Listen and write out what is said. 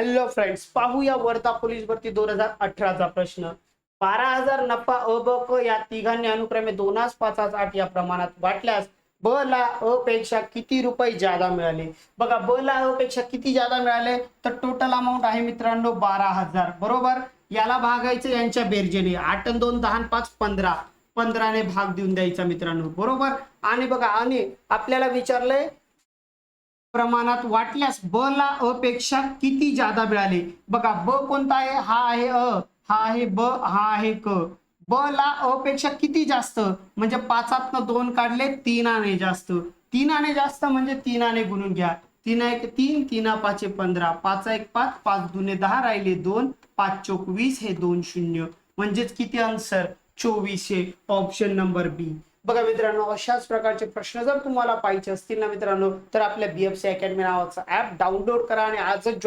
Hello friends पाहूया Wardha police भरती दोन हजार अठराचा प्रश्न. बारा हजार नफा अ ब क या तिघांनी अनुक्रमे दोनास पाचास आठ या प्रमाणात वाटल्यास ब ला अ पेक्षा किती रुपये जादा मिळाले? बघा ब ला अ पेक्षा किती जादा मिळाले? तर टोटल अमाऊंट आहे मित्रांनो बारा हजार. बरोबर? याला भागायचं यांच्या बेरजेने. आठ दोन दहा पाच पंधरा. पंधराने भाग देऊन द्यायचा मित्रांनो. बरोबर? आणि बघा आणि आपल्याला विचारलंय प्रमाणात वाटल्यास ब ला अपेक्षा किती जादा मिळाले? बघा ब कोणता आहे? हा आहे अ हा आहे ब हा आहे क. ब ला अपेक्षा किती जास्त? म्हणजे पाचात दोन काढले तीन आणे जास्त. तीन आणे जास्त म्हणजे तीन आणे गुणून घ्या. तीन एक तीन तीना पाचे पंधरा. पाच एक पाच पाच दुने दहा राहिले दोन. पाच चोक वीस हे दोन शून्य. म्हणजेच किती आन्सर? चोवीस हे. Option number B. बघा मित्रांनो अशाच प्रकारचे प्रश्न जर तुम्हाला पाहिजे असतील ना मित्रांनो तर आपल्या बीएफसी अकॅडमी नावाचा ऍप डाउनलोड करा आणि आजच